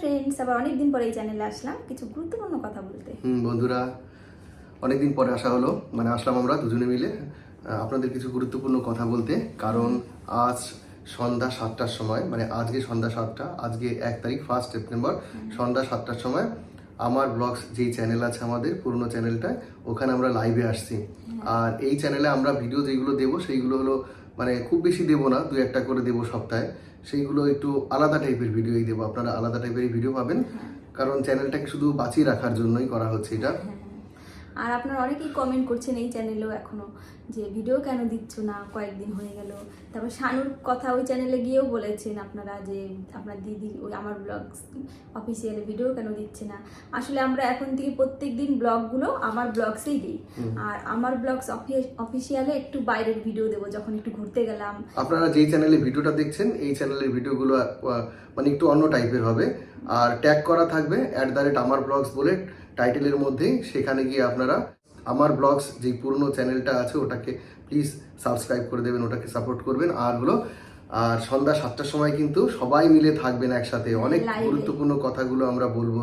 Friends আবার অনেকদিন পরে এই চ্যানেলে আসলাম। কিছু গুরুত্বপূর্ণ কথা বলতে। হুম বন্ধুরা অনেকদিন পরে আসা হলো। মানে আসলাম আমরা দুজনে মিলে। আপনাদের কিছু গুরুত্বপূর্ণ কথা বলতে। কারণ আজ সন্ধ্যা সাতটার সময় মানে আজকে সন্ধ্যা সাতটা আজকে এক তারিখ ফার্স্ট সেপ্টেম্বর সন্ধ্যা সাতটার সময় আমার ব্লগস যেই চ্যানেল আছে আমাদের পুরনো চ্যানেলটা ওখানে আমরা লাইভে আসছি। আর এই চ্যানেলে আমরা ভিডিও যেগুলো দেবো সেইগুলো হলো মানে খুব বেশি দেবো না দু একটা করে দেবো সপ্তাহে। সেইগুলো একটু আলাদা টাইপের ভিডিওই দেবো। আপনারা আলাদা টাইপের ভিডিও পাবেন। কারণ চ্যানেলটাকে শুধু বাঁচিয়ে রাখার জন্যই করা হচ্ছে এটা। আর আপনারা অনেকেই কমেন্ট করছেন এই চ্যানেলেও এখনও যে ভিডিও কেন দিচ্ছ না? কয়েকদিন হয়ে গেল। তারপর শানুর কথা ওই চ্যানেলে গিয়েও বলেছেন আপনারা যে আপনার দিদি ওই আমার ব্লগ অফিসিয়ালে ভিডিও কেন দিচ্ছে না? আসলে আমরা এখন থেকে প্রত্যেক দিন ব্লগগুলো আমার ব্লগসেই দিই। আর আমার ব্লগস অফিসিয়ালে একটু বাইরের ভিডিও দেবো যখন একটু ঘুরতে গেলাম। আপনারা যেই চ্যানেলে ভিডিওটা দেখছেন এই চ্যানেলের ভিডিওগুলো মানে একটু অন্য টাইপের হবে। আর ট্যাগ করা থাকবে অ্যাট দ্য রেট আমার ব্লগস বলে টাইটেলের মধ্যেই সেখানে গিয়ে আপনারা আমার ব্লগস যেই পুরনো চ্যানেলটা আছে ওটাকে প্লিজ সাবস্ক্রাইব করে দেবেন ওটাকে সাপোর্ট করবেন। আর হলো আর সন্ধ্যা সাতটার সময় কিন্তু সবাই মিলে থাকবেন একসাথে। অনেক গুরুত্বপূর্ণ কথাগুলো আমরা বলব।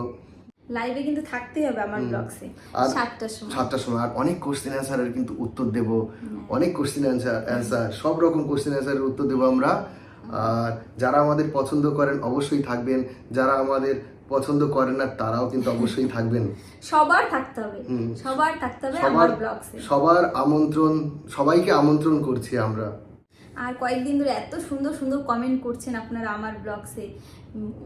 লাইভে কিন্তু থাকতেই হবে আমার ব্লগসে আর সাতটার সময়। সাতটার সময়। আর অনেক কোশ্চেন অ্যান্সারের কিন্তু উত্তর দেব। অনেক কোশ্চেন অ্যান্সার অ্যান্সার সব রকম কোশ্চেন অ্যান্সারের উত্তর দেবো আমরা। আর যারা আমাদের পছন্দ করেন অবশ্যই থাকবেন। যারা আমাদের পছন্দ করেন না তারাও কিন্তু অবশ্যই থাকবেন। সবার থাকতে হবে। সবার থাকতে হবে আমার ব্লগসে সবার আমন্ত্রণ সবাইকে আমন্ত্রণ করছি আমরা। আর কয়েকদিন ধরে এত সুন্দর সুন্দর কমেন্ট করছেন আপনারা আমার ব্লগসে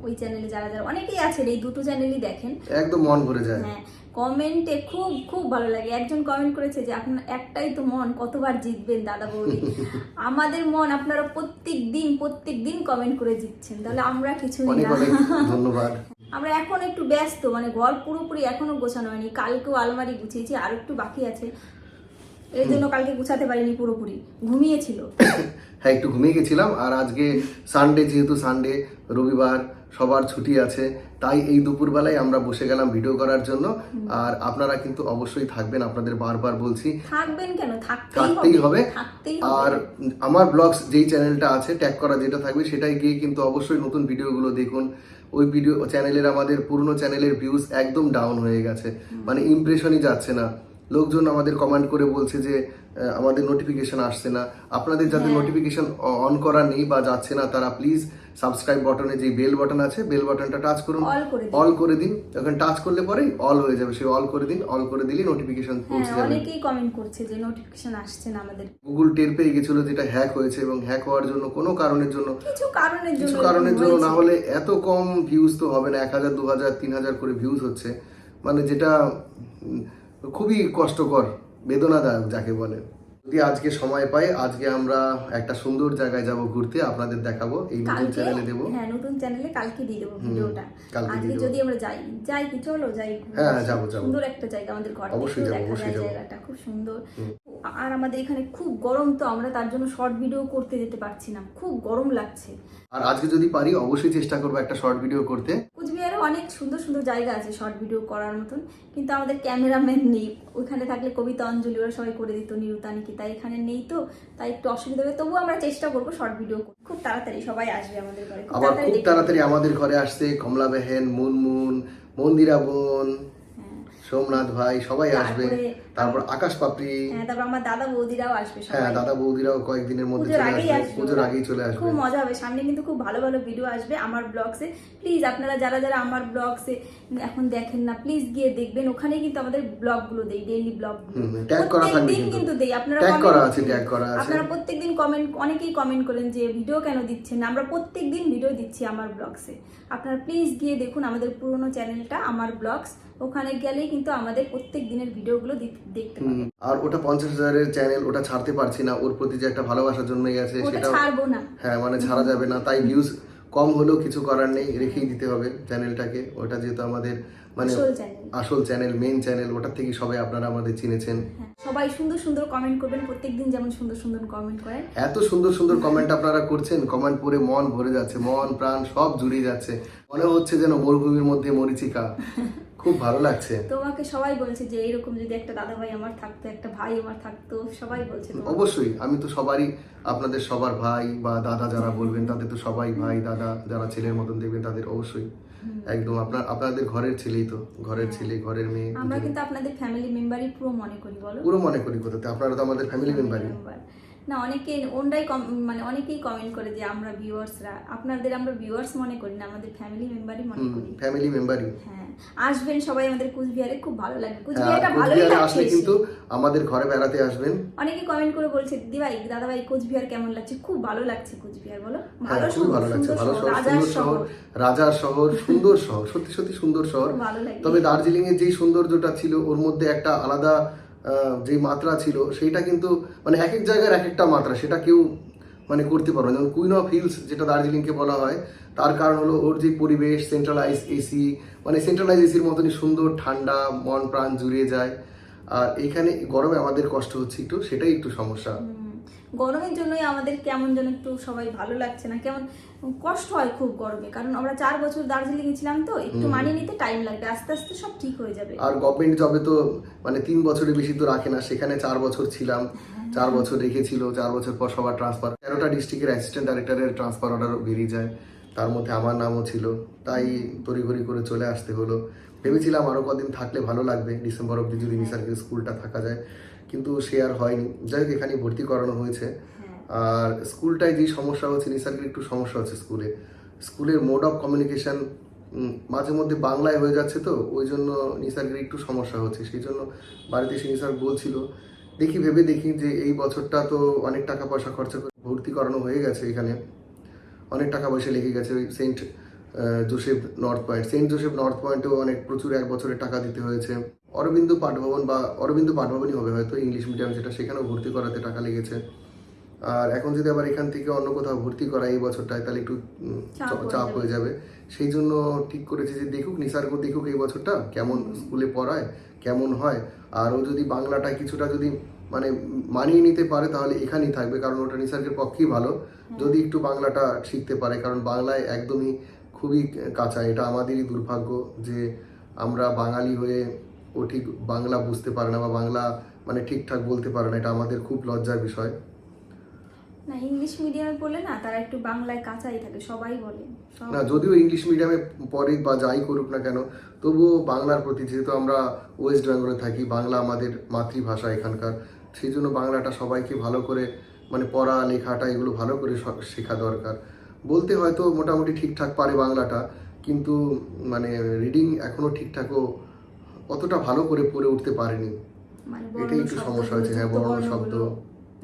ওই চ্যানেলে যারা যারা অনেকেই আছেন এই দুটো চ্যানেলই দেখেন। একদম মন ভরে যায়। হ্যাঁ। কমেন্টে খুব খুব ভালো লাগে। একজন কমেন্ট করেছে যে আপনার একটাই তো মন কতবার জিতবেন দাদা বৌদি? আমাদের মন আপনারা প্রত্যেক দিন প্রত্যেক দিন কমেন্ট করে জিতছেন। তাহলে আমরা কিছু ধন্যবাদ। আমরা এখন একটু ব্যস্ত মানে ঘর পুরোপুরি এখনও গোছানো হয়নি। কালকেও আলমারি গুছিয়েছি আর একটু বাকি আছে। এই জন্য কালকে গুছাতে পারিনি পুরোপুরি। ঘুমিয়েছিল। হ্যাঁ একটু ঘুমিয়ে গেছিলাম আর আজকে সানডে যেহেতু সানডে রবিবার সবার ছুটি আছে। তাই এই দুপুরবেলায় আমরা বসে গেলাম ভিডিও করার জন্য। আর আপনারা কিন্তু অবশ্যই থাকবেন আপনাদের বারবার বলছি। থাকবেন কেন? থাকতেই হবে। আর আমার ব্লগস যেই চ্যানেলটা আছে ট্যাগ করা যেটা থাকবে সেটাই গিয়ে কিন্তু অবশ্যই নতুন ভিডিওগুলো দেখুন। ওই ভিডিও চ্যানেলের আমাদের পুরনো চ্যানেলের ভিউজ একদম ডাউন হয়ে গেছে। মানে ইমপ্রেশনই যাচ্ছে না। লোকজন আমাদের কমেন্ট করে বলছে যে আমাদের নোটিফিকেশন আসছে না। আপনাদের যাদের হ্যাঁ। নোটিফিকেশন অন করা নেই বা যাচ্ছে না তারা প্লিজ সাবস্ক্রাইব বাটনে যে বেল বাটন আছে বেল বাটনটা টাচ করুন। অল করে দিন। যখন টাচ করলে পরেই অল হয়ে যাবে। সেই অল করে দিন অল করে দিলেই নোটিফিকেশন পৌঁছে হ্যাঁ যাবে। অনেকেই কমেন্ট করছে যে নোটিফিকেশন আসছে না আমাদের। গুগল টের পেয়ে গেছিল যেটা হ্যাক হয়েছে এবং হ্যাক হওয়ার জন্য কোনো কারণের জন্য কিছু কারণের জন্য কিছু কারণের জন্য না হলে এত কম ভিউজ তো হবে না। এক হাজার দু হাজার তিন হাজার করে ভিউজ হচ্ছে। মানে যেটা খুবই কষ্টকর বেদনাদায়ক যাকে বলে। যদি আজকে সময় পাই। আজকে আমরা একটা সুন্দর জায়গায় যাব ঘুরতে। আপনাদের দেখাবো। এই নতুন চ্যানেলে দেবো। হ্যাঁ নতুন চ্যানেলে কালকে দিয়ে দেবো ভিডিওটা। আজকে যদি আমরা যাই যাই কি চলো যাই হ্যাঁ। যাব, যাব। সুন্দর একটা জায়গা আমাদের ঘর অবশ্যই যাব, অবশ্যই যাব। জায়গাটা খুব সুন্দর। আর আমাদের এখানে খুব গরম তো আমরা তার জন্য শর্ট ভিডিও করতে যেতে পারছি না। খুব গরম লাগছে। আর আজকে যদি পারি অবশ্যই চেষ্টা করব একটা শর্ট ভিডিও করতে। অনেক সুন্দর সুন্দর জায়গা আছে শর্ট ভিডিও করার মতন কিন্তু আমাদের ক্যামেরাম্যান নেই। ওইখানে থাকলে কবিতা অঞ্জলি ওরা সবাই করে দিত নিরুতা নিকিতা এখানে নেই তো তাই একটু অসুবিধা হবে। তবুও আমরা চেষ্টা করব শর্ট ভিডিও খুব তাড়াতাড়ি সবাই আসবে আমাদের ঘরে আবার তাড়াতাড়ি খুব তাড়াতাড়ি আমাদের ঘরে আসছে কমলা বেহেন মুনমুন মন্দিরা বোন হ্যাঁ। সোমনাথ ভাই সবাই আসবে। তারপরে- আকাশ পাপড়ি। হ্যাঁ তারপর আমার দাদা বৌদিরাও আসবে হ্যাঁ দাদা বৌদিরাও কয়েকদিনের মধ্যে পুজোর চলে আগেই আসবে পুজোর আগেই চলে আসবে। খুব মজা হবে সামনে কিন্তু খুব ভালো ভালো ভিডিও আসবে আমার ব্লগসে প্লিজ আপনারা যারা যারা আমার ব্লগসে এখন দেখেন না প্লিজ গিয়ে দেখবেন। ওখানে কিন্তু আমাদের ব্লগগুলো দেই ডেইলি ব্লগ tag করা থাকবে কিন্তু। দেই। আপনারা comment করা আছে, tag করা আছে। আপনারা প্রত্যেকদিন কমেন্ট অনেকেই কমেন্ট করেন যে ভিডিও কেন দিচ্ছেন না? আমরা প্রত্যেকদিন ভিডিও দিচ্ছি আমার ব্লগসে আপনারা প্লিজ গিয়ে দেখুন আমাদের পুরনো চ্যানেলটা আমার ব্লগস ওখানে গেলেই কিন্তু আমাদের প্রত্যেক দিনের ভিডিওগুলো দিক- দেখতে হুম, আর ওটা পঞ্চাশ হাজারের চ্যানেল ওটা ছাড়তে পারছি না। ওর প্রতি যে একটা ভালোবাসা জন্মে গেছে সেটা ছাড়বো না। হ্যাঁ মানে ছাড়া যাবে না। তাই ভিউজ কম হলেও কিছু করার নেই রেখেই দিতে হবে চ্যানেলটাকে ওটা যেহেতু আমাদের মানে আসল চ্যানেল মেইন চ্যানেল ওটার থেকে সবাই আপনারা আমাদের চিনেছেন। হ্যাঁ, সবাই সুন্দর সুন্দর কমেন্ট করবেন প্রত্যেকদিন যেমন সুন্দর সুন্দর কমেন্ট করেন। এত সুন্দর সুন্দর কমেন্ট আপনারা করছেন কমেন্ট পড়ে মন ভরে যাচ্ছে মন প্রাণ সব জুড়িয়ে যাচ্ছে। মনে হচ্ছে যেন মরুভূমির মধ্যে মরিচিকা। খুব ভালো লাগছে। তোমাকে সবাই বলছে যে এরকম যদি একটা দাদা ভাই আমার থাকতো একটা ভাই আমার থাকতো সবাই বলছে অবশ্যই আমি তো সবারই আপনাদের সবার ভাই বা দাদা যারা বলবেন তাদের তো সবাই ভাই দাদা যারা ছেলের মতন দেখবেন তাদের অবশ্যই। একদম আপনার আপনাদের ঘরের ছেলেই তো ঘরের হ্যাঁ। ছেলে ঘরের মেয়ে আমরা কিন্তু আপনাদের ফ্যামিলি মেম্বারই পুরো মনে করি বলো। পুরো মনে করি কোথাতে আপনারা তো আমাদের ফ্যামিলি মেম্বারই না অনেকে ওনরাই মানে অনেকেই কমেন্ট করে যে আমরা ভিউয়ার্সরা আপনাদের আমরা ভিউয়ার্স মনে করি না আমাদের ফ্যামিলি মেম্বারই মনে করি। ফ্যামিলি মেম্বারই হ্যাঁ। আসবেন সবাই আমাদের কুচবিহারে খুব ভালো লাগবে। হ্যাঁ, কুচবিহারটা ভালোই লাগছে। আসলে কিন্তু আমাদের ঘরে বেড়াতে আসবেন। অনেকে কমেন্ট করে বলছে দিদি ভাই দাদা ভাই কোচবিহার কেমন লাগছে? খুব ভালো লাগছে কোচবিহার বলো। হ্যাঁ ভালো শহর ভালো লাগছে। ভালো শহর সুন্দর শহর। রাজার শহর সুন্দর শহর সত্যি সত্যি সুন্দর শহর। তবে দার্জিলিং এর যেই সৌন্দর্যটা ছিল ওর মধ্যে একটা আলাদা আহ, যে মাত্রা ছিল সেটা কিন্তু মানে এক এক জায়গার এক একটা মাত্রা সেটা কেউ মানে করতে পারবে না। যেমন কুইন অফ হিলস যেটা দার্জিলিংকে বলা হয় তার কারণ হলো ওর যে পরিবেশ সেন্ট্রালাইজ এসি মানে সেন্ট্রালাইজ এসির মতনই সুন্দর ঠান্ডা মন প্রাণ জুড়িয়ে যায়। আর এখানে গরমে আমাদের কষ্ট হচ্ছে একটু সেটাই একটু সমস্যা। গরমের জন্যই আমাদের কেমন যেন একটু সবাই ভালো লাগছে না কেমন কষ্ট হয় খুব গরমে কারণ আমরা চার বছর দার্জিলিং ছিলাম তো একটু মানিয়ে নিতে টাইম লাগবে আস্তে আস্তে সব ঠিক হয়ে যাবে। আর গভর্নমেন্ট জবে তো মানে তিন বছরের বেশি তো রাখে না সেখানে চার বছর ছিলাম চার বছর রেখেছিল চার বছর পর সবার ট্রান্সফার তেরোটা ডিস্ট্রিক্টের অ্যাসিস্ট্যান্ট ডাইরেক্টরের ট্রান্সফার অর্ডার বেরিয়ে যায়। তার মধ্যে আমার নামও ছিল। তাই তড়িঘড়ি করে চলে আসতে হলো। ভেবেছিলাম আরও কদিন থাকলে ভালো লাগবে ডিসেম্বর অবধি যদি নিসার্গের স্কুলটা থাকা যায়। কিন্তু সে আর হয়নি। যাই হোক এখানে ভর্তি করানো হয়েছে। হ্যাঁ। আর স্কুলটায় যে সমস্যা হচ্ছে নিসার্গের একটু সমস্যা হচ্ছে স্কুলে। স্কুলের মোড অফ কমিউনিকেশন মাঝে মধ্যে বাংলায় হয়ে যাচ্ছে তো ওই জন্য নিসার্গের একটু সমস্যা হচ্ছে। সেই জন্য বাড়িতে সে নিসার্গ বলছিল দেখি ভেবে দেখি যে এই বছরটা তো অনেক টাকা পয়সা খরচা করে ভর্তি করানো হয়ে গেছে এখানে। অনেক টাকা পয়সা লেগে গেছে ওই Saint Joseph North Point. Saint Joseph North পয়েন্টেও অনেক প্রচুর এক বছরের টাকা দিতে হয়েছে। অরবিন্দু পাঠভবন বা অরবিন্দু পাঠভবনই হবে হয়তো ইংলিশ মিডিয়াম যেটা সেখানেও ভর্তি করাতে টাকা লেগেছে। আর এখন যদি আবার এখান থেকে অন্য কোথাও ভর্তি করা এই বছরটায় তাহলে একটু চাপ হয়ে যাবে। হয়ে যাবে। সেই জন্য ঠিক করেছে যে দেখুক নিসার্গ দেখুক এই বছরটা কেমন স্কুলে পড়ায় কেমন হয়। আর ও যদি বাংলাটা কিছুটা যদি মানে মানিয়ে নিতে পারে তাহলে এখানেই থাকবে কারণ ওটা নিসার্গের পক্ষেই ভালো। যদি একটু বাংলাটা শিখতে পারে কারণ বাংলায় একদমই খুবই কাঁচা এটা আমাদেরই দুর্ভাগ্য যে আমরা বাঙালি হয়ে ও ঠিক বাংলা বুঝতে পারে না বা বাংলা মানে ঠিকঠাক বলতে পারে না এটা আমাদের খুব লজ্জার বিষয়। না ইংলিশ মিডিয়ামে পড়লে না তারা একটু বাংলায় কাঁচাই থাকে সবাই বলে। না যদিও ইংলিশ মিডিয়ামে পড়ে বা যাই করুক না কেন তবুও বাংলার প্রতি যেহেতু আমরা ওয়েস্ট বেঙ্গলে থাকি বাংলা আমাদের মাতৃভাষা এখানকার সেই জন্য বাংলাটা সবাইকে ভালো করে মানে পড়া লেখাটা এগুলো ভালো করে শেখা দরকার। বলতে হয়তো মোটামুটি ঠিকঠাক পারে বাংলাটা কিন্তু মানে রিডিং এখনও ঠিকঠাকও অতটা ভালো করে পড়ে উঠতে পারেনি। মানে এটাই একটু সমস্যা হয়েছে। হ্যাঁ বর্ণ শব্দ।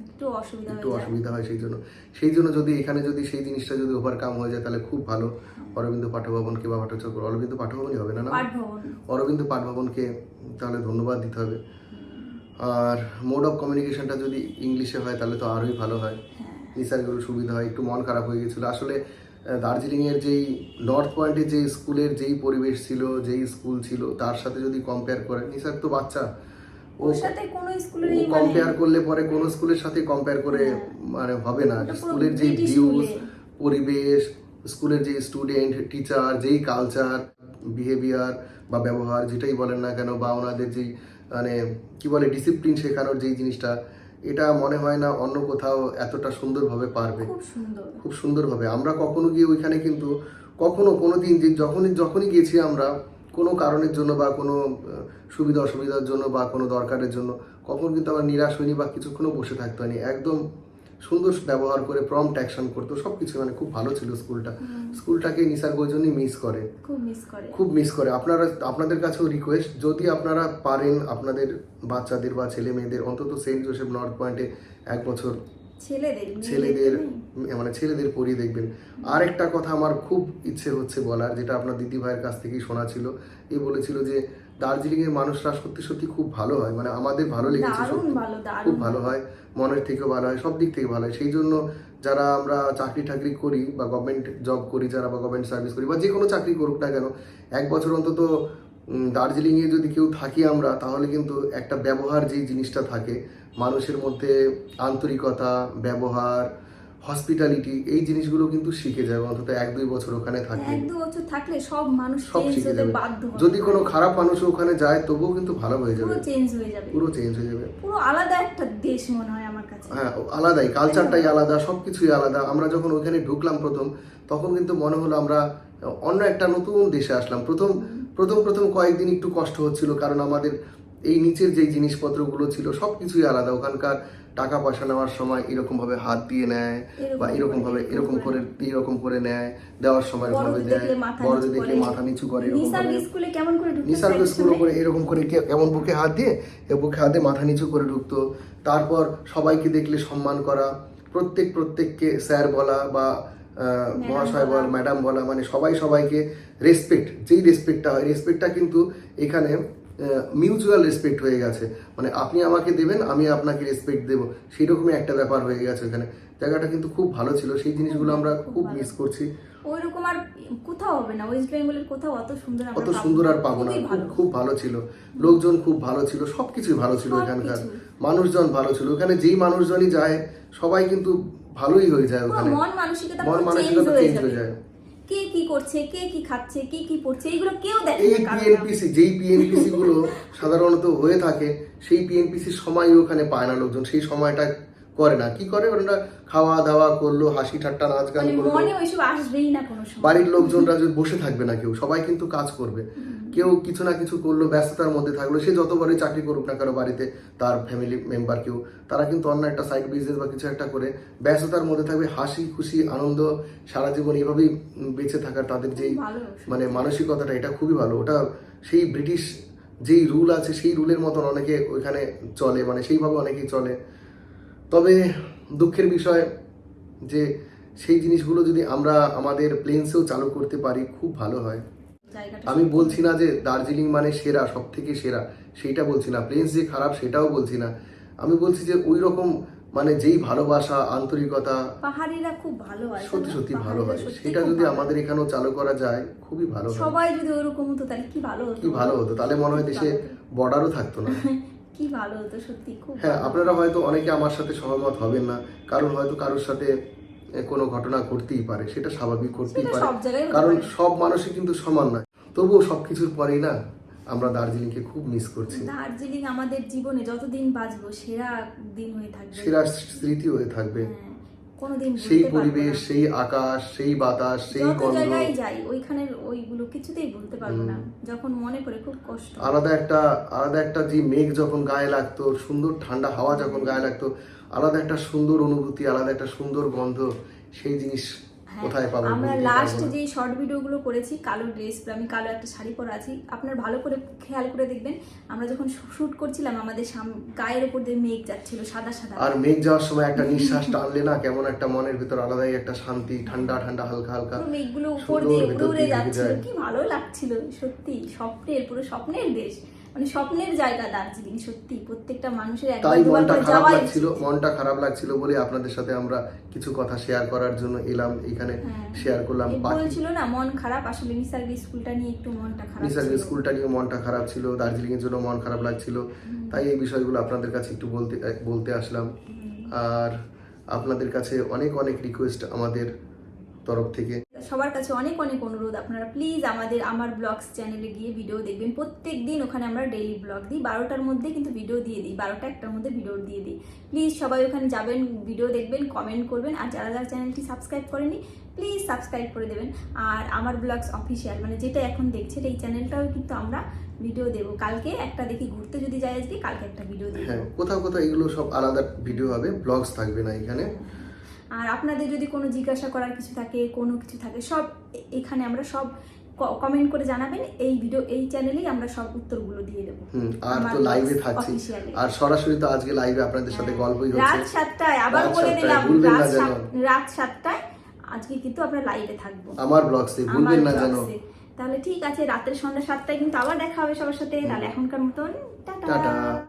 একটু অসুবিধা হয়ে হয় সেই জন্য। সেই জন্য যদি এখানে যদি সেই জিনিসটা যদি ওভারকাম হয়ে যায় তাহলে খুব ভালো। অরবিন্দ পাঠভবনকে বা পাঠচক্র। অরবিন্দ পাঠভবনই হবে না না? অরবিন্দ পাঠভবনকে তাহলে ধন্যবাদ দিতে হবে। আর মোড অফ কমিউনিকেশনটা যদি ইংলিশে হয় তাহলে তো আরোই ভালো হয়। হ্যাঁ। নিসারগুলো সুবিধা হয় একটু মন খারাপ হয়ে গেছিল। আসলে দার্জিলিংয়ের যেই নর্থ পয়েন্টে যে স্কুলের যেই পরিবেশ ছিল যেই স্কুল ছিল তার সাথে যদি কম্পেয়ার করে নিসার তো বাচ্চা। ও ওর সাথে কোনো স্কুলেরই মানে কম্পেয়ার করলে পরে কোনো স্কুলের সাথে কম্পেয়ার করে। মানে হবে না। স্কুলের যে ভিউজ পরিবেশ স্কুলের যে স্টুডেন্ট টিচার যেই কালচার বিহেভিয়ার বা ব্যবহার যেটাই বলেন না কেন বা ওনাদের যেই মানে কি বলে ডিসিপ্লিন শেখানোর যেই জিনিসটা এটা মনে হয় না অন্য কোথাও এতটা সুন্দরভাবে পারবে। খুব সুন্দরভাবে। আমরা কখনো গিয়ে ওইখানে কিন্তু কখনো কোনো দিন যে যখনই যখনই গিয়েছি আমরা কোনো কারণের জন্য বা কোনো সুবিধা অসুবিধার জন্য বা কোনো দরকারের জন্য কখন কিন্তু আমরা নিরাশ হইনি বা কিছুক্ষণও বসে থাকতে হয়নি। একদম সুন্দর ব্যবহার করে প্রম্পট অ্যাকশন করতো সব কিছু মানে খুব ভালো ছিল স্কুলটা। স্কুলটাকে নিসার গোজনই মিস করে। খুব মিস করে। খুব মিস করে। আপনারা আপনাদের কাছেও রিকোয়েস্ট যদি আপনারা পারেন আপনাদের বাচ্চাদের বা ছেলে মেয়েদের অন্তত সেন্ট জোসেফ নর্থ পয়েন্টে এক বছর ছেলেদের। মানে ছেলেদের পড়িয়ে দেখবেন। আর একটা কথা আমার খুব ইচ্ছে হচ্ছে বলার যেটা আপনার দিদি ভাইয়ের কাছ থেকেই শোনা ছিল এই বলেছিল যে দার্জিলিং এর মানুষরা সত্যি সত্যি খুব ভালো হয়। মানে আমাদের ভালো লেগেছে খুব ভালো হয় মনের থেকেও ভালো হয় সব দিক থেকে ভালো হয়। সেই জন্য যারা আমরা চাকরি টাকরি করি বা গভর্নমেন্ট জব করি যারা বা গভর্নমেন্ট সার্ভিস করি বা যে কোনো চাকরি করুক না কেন এক বছর অন্তত দার্জিলিংয়ে যদি কেউ থাকি আমরা তাহলে কিন্তু একটা ব্যবহার যেই জিনিসটা থাকে মানুষের মধ্যে আন্তরিকতা ব্যবহার হসপিটালিটি এই জিনিসগুলো কিন্তু শিখে যাবে অন্তত এক দুই বছর ওখানে থাকলে এক দু বছর থাকলে সব মানুষ সব শিখে যাবে। যদি কোনো খারাপ মানুষ ওখানে যায় তবুও কিন্তু ভালো হয়ে যাবে। পুরো চেঞ্জ হয়ে যাবে। পুরো চেঞ্জ হয়ে যাবে। পুরো আলাদা একটা দেশ মনে হয় আমার কাছে। হ্যাঁ আলাদাই। কালচারটাই আলাদা সব কিছুই আলাদা। আমরা যখন ওখানে ঢুকলাম প্রথম তখন কিন্তু মনে হলো আমরা অন্য একটা নতুন দেশে আসলাম। প্রথম প্রথম প্রথম কয়েকদিন একটু কষ্ট হচ্ছিল কারণ আমাদের এই নিচের যে জিনিসপত্রগুলো ছিল সব কিছুই আলাদা। ওখানকার টাকা পয়সা নেওয়ার সময় এরকম ভাবে হাত দিয়ে নেয় বা এরকম ভাবে এরকম করে। এরকম করে নেয় দেওয়ার সময় এরকম ভাবে দেয় বড়দের দেখলে মাথা নিচু করে নিসার্গ? স্কুল করে এরকম করে কে- এমন বুকে হাত দিয়ে এ বুকে হাত মাথা নিচু করে ঢুকতো। তারপর সবাইকে দেখলে সম্মান করা প্রত্যেক প্রত্যেককে স্যার বলা বা মহাশয় বলা। ম্যাডাম বলা মানে সবাই সবাইকে রেসপেক্ট যেই রেসপেক্টটা হয় রেসপেক্টটা কিন্তু এখানে মিউচুয়াল রেসপেক্ট হয়ে গেছে। মানে আপনি আমাকে দেবেন আমি আপনাকে রেসপেক্ট দেবো। সেই রকমই একটা ব্যাপার হয়ে গেছে ওখানে। জায়গাটা কিন্তু খুব ভালো ছিল। সেই জিনিসগুলো আমরা খুব মিস করছি। ওইরকম আর কোথাও হবে না। ওয়েস্ট বেঙ্গলের কোথাও অত সুন্দর অত সুন্দর আর পাবো না। খুব ভালো। ছিল। লোকজন খুব ভালো ছিল। সবকিছুই ভালো ছিল এখানকার। মানুষজন ভালো ছিল। ওখানে যেই মানুষজনই যায় সবাই কিন্তু ভালোই হয়ে যায় ওখানে। মন মানসিকতা মন চেঞ্জ হয়ে হয়ে যায়। কে কি করছে কে কি খাচ্ছে কে কি পড়ছে এগুলো কেউ দেখে এই পিএনপিসি যেই পিএনপিসি গুলো সাধারণত হয়ে থাকে সেই পিএনপিসি সময় ওখানে পায় না লোকজন সেই সময়টা করে না। কি করে? ওরা খাওয়া দাওয়া করল হাসি ঠাট্টা নাচ গান মানে করল। মনে ওইসব আসবেই না কোনো সময়। বাড়ির লোকজনরা যদি বসে থাকবে না কেউ সবাই কিন্তু কাজ করবে। কেউ কিছু না কিছু করল ব্যস্ততার মধ্যে থাকল সে যতবারই চাকরি করুক না কারও বাড়িতে তার ফ্যামিলি মেম্বার কেউ তারা কিন্তু অন্য একটা সাইড বিজনেস বা কিছু একটা করে ব্যস্ততার মধ্যে থাকবে হাসি খুশি আনন্দ সারা জীবন এভাবেই বেঁচে থাকার তাদের যেই মানে মানসিকতাটা এটা খুবই ভালো। ওটা সেই ব্রিটিশ যেই রুল আছে সেই রুলের মতন অনেকে ওইখানে চলে মানে সেইভাবে অনেকেই চলে। তবে দুঃখের বিষয় যে সেই জিনিসগুলো যদি আমরা আমাদের প্লেন্সেও চালু করতে পারি খুব ভালো হয়। আমি বলছি না যে দার্জিলিং মানে সেরা সব থেকে সেরা সেইটা বলছি না। প্লেন্স যে খারাপ সেটাও বলছি না। আমি বলছি যে ওই রকম মানে যেই ভালোবাসা আন্তরিকতা পাহাড়িরা খুব ভালো হয় সত্যি সত্যি ভালো হয়। সেটা যদি আমাদের এখানেও চালু করা যায় খুবই ভালো সবাই যদি ওরকম হতো তাহলে কি ভালো হতো? কি ভালো হতো? তাহলে মনে হয় দেশে বর্ডারও থাকতো না। কি ভালো হতো সত্যি খুব হ্যাঁ আপনারা হয়তো অনেকে আমার সাথে সহমত হবেন না কারণ হয়তো কারোর সাথে কোনো ঘটনা ঘটতেই পারে সেটা স্বাভাবিক ঘটতেই পারে। কারণ সব মানুষই কিন্তু সমান নয়। তবুও সব কিছুর পরেই না আমরা দার্জিলিংকে খুব মিস করছি। দার্জিলিং আমাদের জীবনে যতদিন বাঁচবো সেরা দিন হয়ে থাকবে। সেরা স্মৃতি হয়ে থাকবে। হ্যাঁ, কোনোদিন সেই পরিবেশ সেই আকাশ সেই বাতাস সেই গন্ধ জায়গায় যাই ওইখানের ওইগুলো কিছুতেই ভুলতে পারব না। যখন মনে পড়ে খুব কষ্ট। আলাদা একটা আলাদা একটা যে মেঘ যখন গায়ে লাগতো সুন্দর ঠান্ডা হাওয়া যখন গায়ে লাগতো আলাদা একটা সুন্দর অনুভূতি আলাদা একটা সুন্দর গন্ধ সেই জিনিস কোথায় পাবো আমরা লাস্ট যে শর্ট ভিডিওগুলো করেছি কালো ড্রেস আমি কালো একটা শাড়ি পরে আছি আপনার ভালো করে খেয়াল করে দেখবেন আমরা যখন শুট করছিলাম আমাদের গায়ের উপর দিয়ে মেঘ যাচ্ছিল সাদা সাদা। আর মেঘ যাওয়ার সময় একটা নিঃশ্বাস টানলে না কেমন একটা মনের ভিতর আলাদাই একটা শান্তি ঠান্ডা ঠান্ডা হালকা হালকা মেঘগুলো উপর দিয়ে উড়ে যাচ্ছিল কি ভালো লাগছিল সত্যি স্বপ্নের পুরো স্বপ্নের দেশ। মানে স্বপ্নের জায়গা দার্জিলিং সত্যি। প্রত্যেকটা মানুষের তাই মনটা খারাপ লাগছিল মনটা খারাপ লাগছিল বলে আপনাদের সাথে আমরা কিছু কথা শেয়ার করার জন্য এলাম এখানে হ্যাঁ। শেয়ার করলাম। বলছিল না মন খারাপ। আসলে নিসার্গ স্কুলটা নিয়ে একটু মনটা খারাপ নিসার্গ স্কুলটা নিয়ে মনটা খারাপ ছিল দার্জিলিং এর জন্য মন খারাপ লাগছিল। তাই এই বিষয়গুলো আপনাদের কাছে একটু বলতে বলতে আসলাম। আর আপনাদের কাছে অনেক অনেক রিকোয়েস্ট আমাদের তরফ থেকে। সবার কাছে অনেক অনেক অনুরোধ। আপনারা প্লিজ আমাদের আমার ব্লগস চ্যানেলে গিয়ে ভিডিও দেখবেন। প্রত্যেক দিন ওখানে আমরা ডেইলি ব্লগ দিই। বারোটার মধ্যে কিন্তু ভিডিও দিয়ে দিই। বারোটা একটার মধ্যে ভিডিও দিয়ে দিই। প্লিজ সবাই ওখানে যাবেন ভিডিও দেখবেন কমেন্ট করবেন। আর যারা যারা চ্যানেলটি সাবস্ক্রাইব করেনি প্লিজ সাবস্ক্রাইব করে দেবেন। আর আমার ব্লগস অফিসিয়াল মানে যেটা এখন দেখছেন এই চ্যানেলটাও কিন্তু আমরা ভিডিও দেবো। কালকে একটা দেখি ঘুরতে যদি যাই আজকে কালকে একটা ভিডিও দেবো। হ্যাঁ কোথাও কোথাও এগুলো সব আলাদা ভিডিও হবে ব্লগস থাকবে না এখানে। আর আপনাদের যদি কোনো জিজ্ঞাসা করার কিছু থাকে কোনো কিছু থাকে সব এখানে আমরা সব কমেন্ট করে জানাবেন। এই ভিডিও এই চ্যানেলেই আমরা সব উত্তরগুলো দিয়ে দেবো। আর তো লাইভে থাকছি। আর সরাসরি তো আজকে লাইভে আপনাদের সাথে হ্যাঁ। গল্পই রাত হচ্ছে সাতটায় আবার রাত বলে দিলাম রাত যেন। সাত- রাত সাতটায় আজকে কিন্তু আমরা লাইভে থাকব। আমার ব্লগসে ভুলবেন না এ। তাহলে ঠিক আছে রাতের সন্ধ্যা সাতটায় কিন্তু আবার দেখা হবে সবার সাথে। তাহলে এখনকার মতন টাটা।